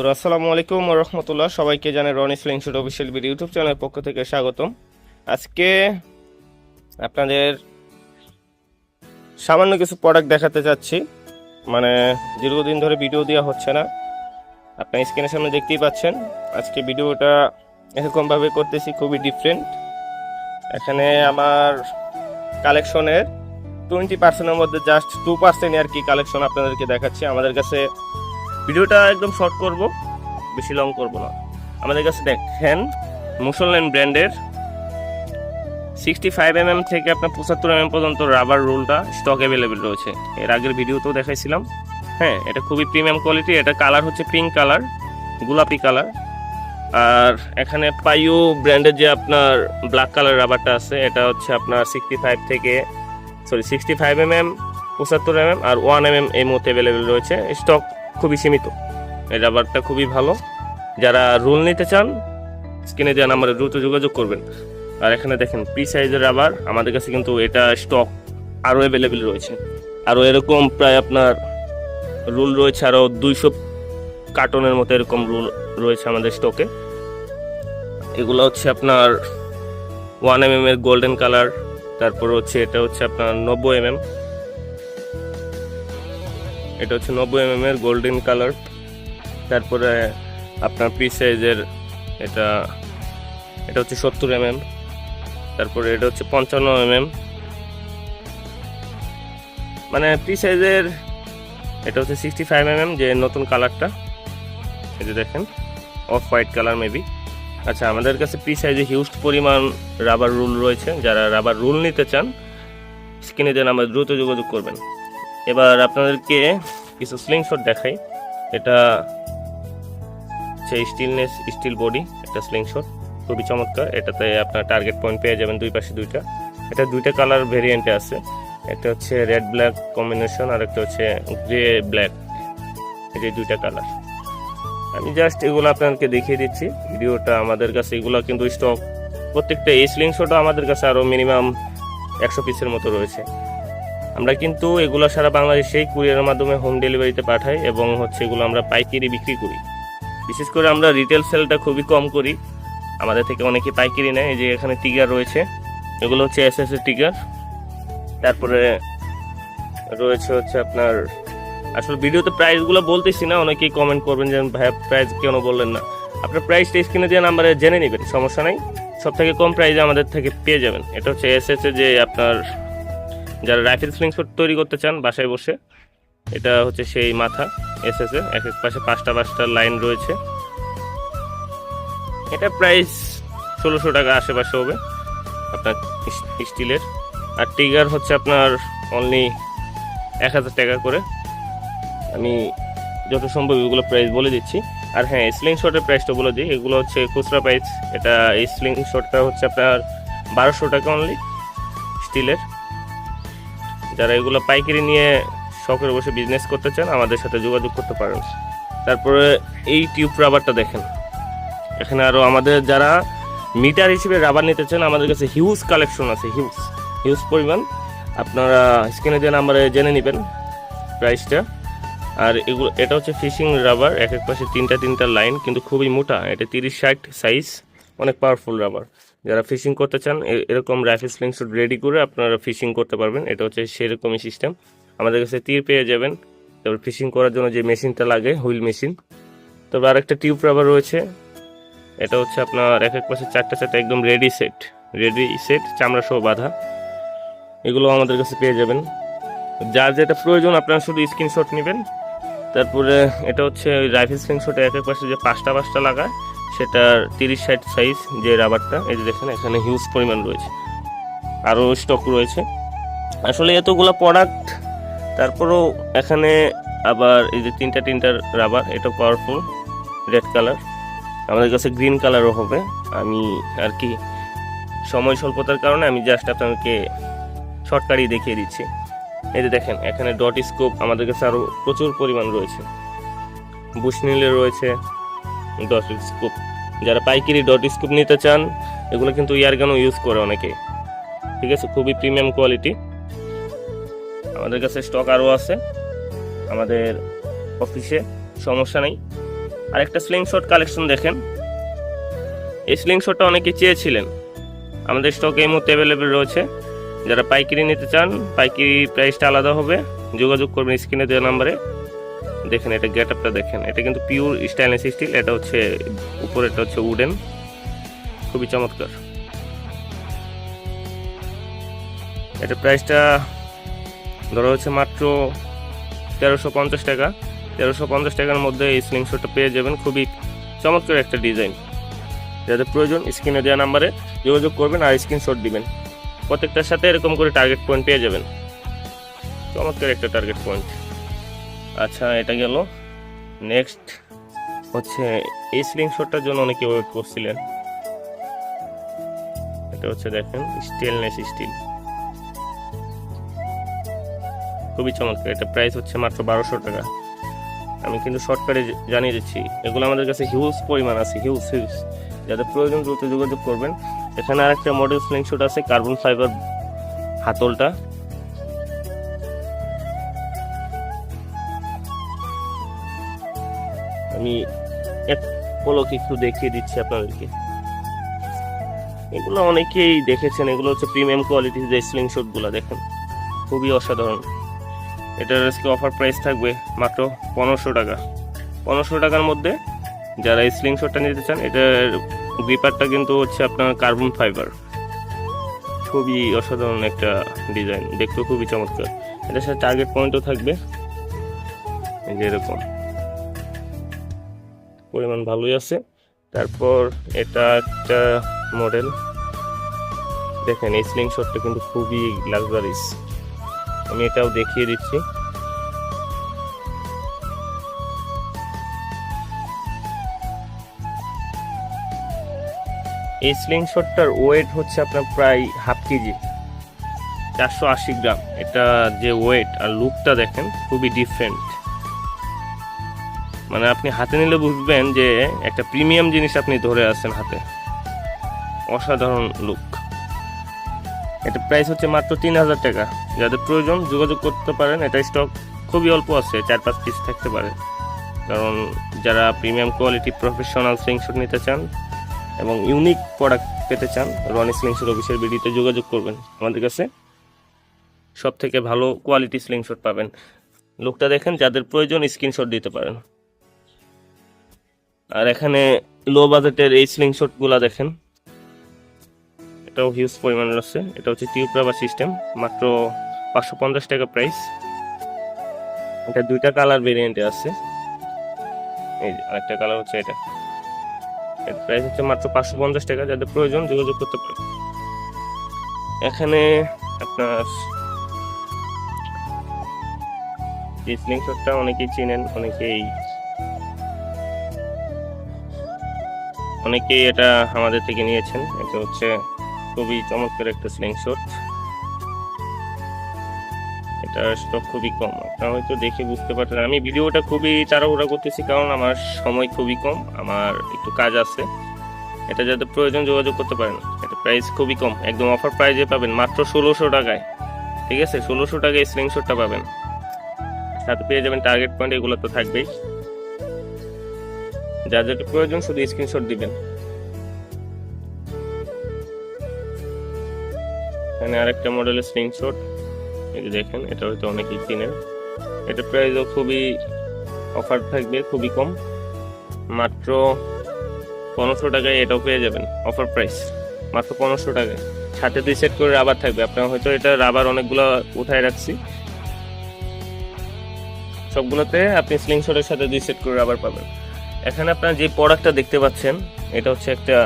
বন্ধুরা, আসসালামু আলাইকুম রহমতুল্লাহ। সবাইকে জানাই Roni sling shoot official video YouTube চ্যানেলের পক্ষ থেকে স্বাগতম। আজকে আপনাদের সামান্য কিছু প্রোডাক্ট দেখাতে চাচ্ছি। মানে দীর্ঘদিন ধরে ভিডিও দেওয়া হচ্ছে না। আপনার স্ক্রিনের সামনে দেখতেই পাচ্ছেন, আজকে ভিডিওটা এরকমভাবে করতেছি, খুবই ডিফারেন্ট এখানে আমার কালেকশনের টোয়েন্টি পার্সেন্টের মধ্যে জাস্ট টু পার্সেন্ট আর কি কালেকশন আপনাদেরকে দেখাচ্ছি। আমাদের কাছে ভিডিওটা একদম শর্ট করব, বেশি লং করব না। আমাদের কাছে দেখেন মুসলম্যান ব্র্যান্ডের সিক্সটি ফাইভ এম এম থেকে আপনার পঁচাত্তর এম এম পর্যন্ত রাবার রোলটা স্টক অ্যাভেলেবেল রয়েছে। এর আগের ভিডিওতেও দেখাইছিলাম। হ্যাঁ এটা খুবই প্রিমিয়াম কোয়ালিটি এটা কালার হচ্ছে পিঙ্ক কালার গোলাপি কালার আর এখানে পাইও ব্র্যান্ডের যে আপনার ব্ল্যাক কালার রাবারটা আছে, এটা হচ্ছে আপনার সিক্সটি ফাইভ থেকে sorry sixty five M M পঁচাত্তর এম এম আর ওয়ান এম এম এই মুহূর্তে অ্যাভেলেবেল রয়েছে। স্টক খুবই সীমিত। এই রাবারটা খুবই ভালো। যারা রোল নিতে চান স্ক্রিনে দেওয়া নাম্বারে দ্রুত যোগাযোগ করবেন। আর এখানে দেখেন পি সাইজের রাবার আমাদের কাছে কিন্তু এটা স্টক আরও অ্যাভেলেবেল রয়েছে। আরও এরকম প্রায় আপনার রুল রয়েছে আরও দুইশো কার্টনের মতো এরকম রুল রয়েছে আমাদের স্টকে এগুলো হচ্ছে আপনার ওয়ান এম এর গোল্ডেন কালার তারপর হচ্ছে এটা হচ্ছে আপনার নব্বই এম এম এটা হচ্ছে নব্বই এম এর গোল্ডেন কালার তারপরে আপনার পি সাইজের এটা এটা হচ্ছে সত্তর এম এম তারপরে এটা হচ্ছে পঞ্চান্ন এম এম মানে পি সাইজের এটা হচ্ছে সিক্সটি ফাইভ এম যে নতুন কালারটা এই যে দেখেন অফ হোয়াইট কালার মেবি আচ্ছা আমাদের কাছে পি সাইজে হিউজ পরিমাণ রাবার রুল রয়েছে। যারা রাবার রুল নিতে চান স্ক্রিনে দেন আমার দ্রুত যোগাযোগ করবেন। এবার আপনাদেরকে কিছু স্লিং শট দেখাই। এটা সেই স্টিলনেস স্টিল বডি একটা স্লিং শট খুবই চমৎকার। এটাতে আপনার টার্গেট পয়েন্ট পেয়ে যাবেন দুই পাশে দুইটা। এটা দুইটা কালার ভেরিয়েন্টে আছে। একটা হচ্ছে রেড ব্ল্যাক কম্বিনেশন আর একটা হচ্ছে গ্রে ব্ল্যাক এই যে দুইটা কালার আমি জাস্ট এগুলো আপনাদেরকে দেখিয়ে দিচ্ছি। ভিডিওটা আমাদের কাছে এগুলো কিন্তু স্টক প্রত্যেকটা এই স্লিং শটও আমাদের কাছে আরও মিনিমাম একশো পিসের মতো রয়েছে। আমরা কিন্তু এগুলো সারা বাংলাদেশেই কুরিয়ারের মাধ্যমে হোম ডেলিভারিতে পাঠাই এবং হচ্ছে এগুলো আমরা পাইকারি বিক্রি করি। বিশেষ করে আমরা রিটেল সেলটা খুবই কম করি। আমাদের থেকে অনেকে পাইকারি নেয়, এই যে এখানে টিগার রয়েছে। এগুলো হচ্ছে এস এস টিগার তারপরে রয়েছে হচ্ছে আপনার, আসলে ভিডিওতে প্রাইসগুলো বলতেছি না, অনেকেই কমেন্ট করবেন যে ভাইয়া প্রাইস কেন বললেন না? আপনার প্রাইসটা স্ক্রিনে দিয়ে নাম্বারে জেনে নেবেন, সমস্যা নাই। সব থেকে কম প্রাইসে আমাদের থেকে পেয়ে যাবেন। এটা হচ্ছে এস এস যে আপনার যারা রাইফেল স্লিং শট তৈরি করতে চান বাসায় বসে, এটা হচ্ছে সেই মাথা এস এস এক এক পাশে পাঁচটা পাঁচটা লাইন রয়েছে। এটা প্রাইস ষোলোশো টাকা আশেপাশে হবে, আপনার স্টিলের। আর টিগার হচ্ছে আপনার অনলি এক হাজার টাকা করে। আমি যত সম্ভব এগুলো প্রাইস বলে দিচ্ছি। আর হ্যাঁ স্লিং শটের প্রাইসটা বলে দিই। এগুলো হচ্ছে খুচরা প্রাইস এটা এই স্লিং শটটা হচ্ছে আপনার বারোশো টাকা অনলি স্টিলের। যারা এগুলো পাইকারি নিয়ে শখের বসে বিজনেস করতে চান, আমাদের সাথে যোগাযোগ করতে পারেন। তারপরে এই টিউব রাবারটা দেখেন। এখানে আরও আমাদের যারা মিটার হিসেবে রাবার নিতে চান, আমাদের কাছে হিউজ কালেকশন আছে হিউজ হিউজ পরিমাণ। আপনারা স্ক্রিনে যে নাম্বারে জেনে নেবেন প্রাইসটা আর এগুলো, এটা হচ্ছে ফিশিং রাবার এক এক পাশে তিনটা তিনটা লাইন কিন্তু খুবই মোটা, এটা তিরিশ ষাট সাইজ অনেক পাওয়ারফুল রাবার যারা ফিশিং করতে চান এরকম রাইফেল স্লিং শুট রেডি করে আপনারা ফিশিং করতে পারবেন। এটা হচ্ছে সেরকমই সিস্টেম। আমাদের কাছে তীর পেয়ে যাবেন। তারপর ফিশিং করার জন্য যে মেশিনটা লাগে, হুইল মেশিন। তবে আরেকটা টিউব রাবার রয়েছে। এটা হচ্ছে আপনার এক এক পাশে চারটা চারটা একদম রেডি সেট। রেডি সেট, চামড়া সহ বাঁধা। এগুলো আমাদের কাছে পেয়ে যাবেন। যার যেটা প্রয়োজন, আপনারা শুধু স্ক্রিনশট নেবেন। তারপরে এটা হচ্ছে রাইফেল স্ক্রিনশটে এক এক পাশে যে পাঁচটা পাঁচটা লাগায় সেটার তিরিশ ষাট সাইজ যে রাবারটা এই যে দেখেন, এখানে হিউজ পরিমাণ রয়েছে। আরও স্টক রয়েছে। আসলে এতগুলো প্রোডাক্ট তারপরেও এখানে আবার এই যে তিনটা তিনটার রাবার এটা পাওয়ারফুল রেড কালার আমাদের কাছে গ্রিন কালারও হবে। আমি আর কি, সময় স্বল্পতার কারণে আমি জাস্ট আপনাদেরকে শর্টকাটই দেখিয়ে দিচ্ছি। এই যে দেখেন, এখানে ডট স্কোপ আমাদের কাছে আরও প্রচুর পরিমাণ রয়েছে। বুশনীলে রয়েছে। ডট স্কুপ যারা পাইকারি ডট স্কোপ নিতে চান, এগুলো কিন্তু ইয়ারগানও ইউজ করে অনেকে। ঠিক আছে? খুবই প্রিমিয়াম কোয়ালিটি আমাদের কাছে স্টক আরও আছে। আমাদের অফিসে সমস্যা নেই। আরেকটা স্লিং শট কালেকশন দেখেন। এই স্লিং শটটা অনেকে চেয়েছিলেন। আমাদের স্টক এই মুহূর্তে অ্যাভেলেবেল রয়েছে। যারা পাইকারি নিতে চান, পাইকারি প্রাইসটা আলাদা হবে। যোগাযোগ করবেন স্ক্রিনে দেওয়া নাম্বারে। দেখেন, এটা গেট আপটা দেখেন। এটা কিন্তু পিওর স্টাইনলেস স্টিল এটা হচ্ছে উপরেটা হচ্ছে উডেন খুবই চমৎকার। এটা প্রাইসটা ধরা হচ্ছে মাত্র তেরোশো পঞ্চাশ টাকা। তেরোশো পঞ্চাশ টাকার মধ্যে এই স্লিং শটটা পেয়ে যাবেন। খুবই চমৎকার একটা ডিজাইন যাদের প্রয়োজন স্ক্রিনে দেওয়া নাম্বারে যোগাযোগ করবেন আর স্ক্রিনশট দিবেন। প্রত্যেকটার সাথে এরকম করে টার্গেট পয়েন্ট পেয়ে যাবেন। চমৎকার একটা টার্গেট পয়েন্ট আচ্ছা এটা গেল। নেক্সট হচ্ছে এই স্লিং শটটার জন্য অনেকে ওয়েট করছিলেন। এটা হচ্ছে দেখেন স্টেনলেস স্টিল খুবই চমৎকার, এটা প্রাইস হচ্ছে মাত্র বারোশো টাকা। আমি কিন্তু শর্টকাটে জানিয়ে দিচ্ছি, এগুলো আমাদের কাছে হিউজ পরিমাণ আছে হিউজ হিউজ যাদের প্রয়োজন দ্রুত যোগাযোগ করবেন। এখানে আরেকটা মডেল স্লিং শুট আছে কার্বন ফাইবার হাতলটা। আমি এক পলক একটু দেখিয়ে দিচ্ছি আপনাদেরকে। এগুলো অনেকেই দেখেছেন, এগুলো হচ্ছে প্রিমিয়াম কোয়ালিটির স্লিং শুটগুলো দেখেন। খুবই অসাধারণ। এটার আজকে অফার প্রাইস থাকবে মাত্র পনেরোশো টাকা। পনেরোশো টাকার মধ্যে যারা এই স্লিং শটটা নিতে চান, এটার গ্রিপারটা কিন্তু হচ্ছে আপনার কার্বন ফাইবার খুবই অসাধারণ একটা ডিজাইন দেখতেও খুবই চমৎকার। এটার সাথে টার্গেট পয়েন্টও থাকবে। এই যে এরকম। পরিমাণ ভালোই আছে। তারপর এটা একটা মডেল দেখেন, এই স্লিং শটটা কিন্তু খুবই লাক্সারিস আমি এটাও দেখিয়ে দিচ্ছি। এই স্লিং শটটার ওয়েট হচ্ছে আপনার প্রায় হাফ কেজি। চারশো আশি গ্রাম। এটা যে ওয়েট আর লুকটা দেখেন, খুবই ডিফারেন্ট মানে আপনি হাতে নিলে বুঝবেন যে একটা প্রিমিয়াম জিনিস আপনি ধরে আছেন হাতে। অসাধারণ লুক এটা প্রাইস হচ্ছে মাত্র তিন হাজার টাকা। যাদের প্রয়োজন যোগাযোগ করতে পারেন, এটা স্টক খুবই অল্প আছে, চার পাঁচ পিস থাকতে পারে। কারণ যারা প্রিমিয়াম কোয়ালিটি প্রফেশনাল স্লিংশট নিতে চান এবং ইউনিক প্রোডাক্ট পেতে চান রনি স্লিংশট অফিসের বিডিতে যোগাযোগ করবেন। আমাদের কাছে সব থেকে ভালো কোয়ালিটি স্লিংশট পাবেন। লোকটা দেখেন, যাদের প্রয়োজন স্ক্রিনশট দিতে পারেন। আর এখানে লো বাজেটের এই স্লিং স্লিংশটগুলো দেখেন। এটাও হিউজ পরিমাণের আছে। এটা হচ্ছে টিউব রাবার সিস্টেম মাত্র পাঁচশো পঞ্চাশ টাকা প্রাইস এটা দুইটা কালার ভেরিয়েন্টে আছে। এই যে আরেকটা কালার হচ্ছে এটা। এর প্রাইস হচ্ছে মাত্র পাঁচশো পঞ্চাশ টাকা, যাদের প্রয়োজন যোগাযোগ করতে পারে এখানে আপনার এই স্লিং শটটা অনেকেই চেনেন, অনেকেই অনেকেই এটা আমাদের থেকে নিয়েছেন। এটা হচ্ছে খুবই চমৎকার একটা স্লিং শট এটা স্টক খুবই কম। আপনারা হয়তো দেখে বুঝতে পারছেন আমি ভিডিওটা খুবই তাড়াহুড়া করতেছি কারণ আমার সময় খুবই কম। আমার একটু কাজ আছে। এটা যাতে প্রয়োজন যোগাযোগ করতে পারেন। এটা প্রাইস খুবই কম। একদম অফার প্রাইজে পাবেন মাত্র ষোলোশো টাকায়। ঠিক আছে? ষোলোশো টাকায় স্লিং শটটা পাবেন। সাথে পেয়ে যাবেন টার্গেট পয়েন্ট এগুলো তো থাকবেই। যার যেটা প্রয়োজন শুধু স্ক্রিনশট দিবেন। এখানে আরেকটা মডেলের স্ক্রিনশট এই যে দেখেন, এটা হয়তো অনেকেই চিনেন। এটা প্রাইসও খুবই অফার থাকবে, খুবই কম। মাত্র পনেরোশো টাকায় এটাও পেয়ে যাবেন অফার প্রাইস মাত্র পনেরোশো টাকায়। সাথে দুই সেট করে রাবার থাকবে। আপনার হয়তো এটা রাবার অনেকগুলো উঠায় রাখছি। সবগুলোতে আপনি স্লিংশটের সাথে দুই সেট করে রাবার পাবেন। এখানে আপনার যে প্রোডাক্টটা দেখতে পাচ্ছেন, এটা হচ্ছে একটা,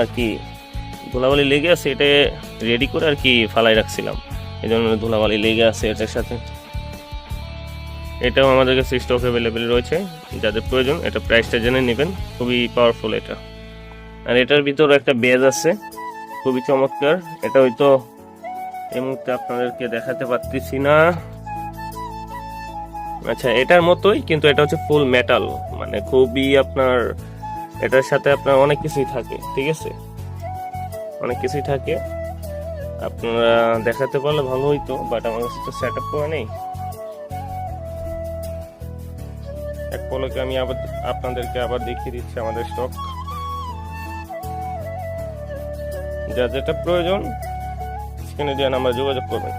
আর কি, ধুলাবালি লেগে আছে, এটা রেডি করে আর কি ফালাই রাখছিলাম। এই জন্য ধুলাবালি লেগে আছে এটার সাথে। এটাও আমাদের কাছে স্টক অ্যাভেলেবেল রয়েছে, যাদের প্রয়োজন, এটা প্রাইসটা জেনে নেবেন, খুবই পাওয়ারফুল এটা। আর এটার ভিতরে একটা বেজ আছে, খুবই চমৎকার। এটা হয়তো এই মুহূর্তে আপনাদেরকে দেখাতে পারতেছি না। আচ্ছা এটার মতোই, কিন্তু এটা হচ্ছে ফুল মেটাল মানে খুবই আপনার, এটার সাথে আপনার অনেক কিছুই থাকে, ঠিক আছে? অনেক কিছুই থাকে। আপনারা দেখাতে পারলে ভালো হইতো বাট আমার কাছে তো সেট আপ করা নেই। এক পলকে আমি আবার আপনাদেরকে আবার দেখিয়ে দিচ্ছি আমাদের স্টক যা যেটা প্রয়োজন স্ক্রিনে দেওয়া আমরা যোগাযোগ করবেন।